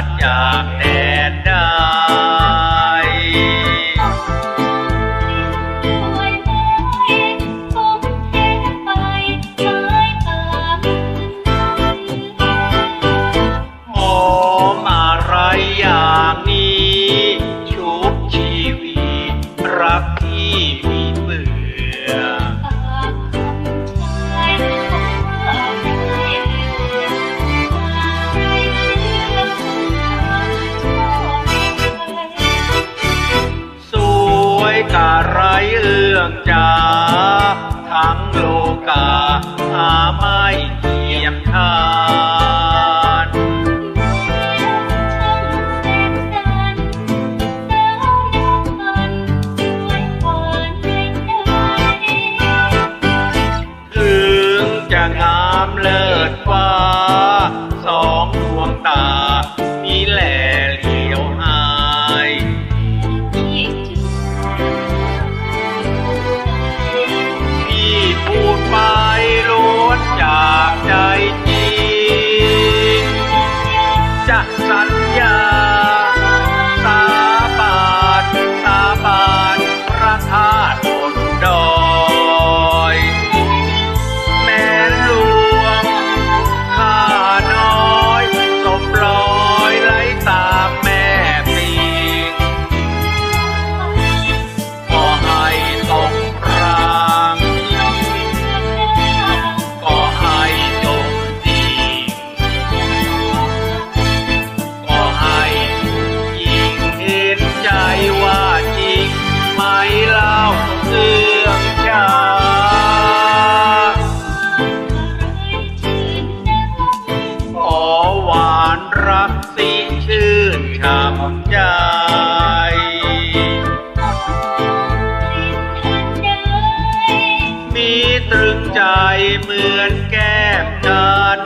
not young and dumb. กจาทั้งโลกาหาไม่ำสีชื่นช่ำใจมีตรึงใจเหมือนแก้มจัน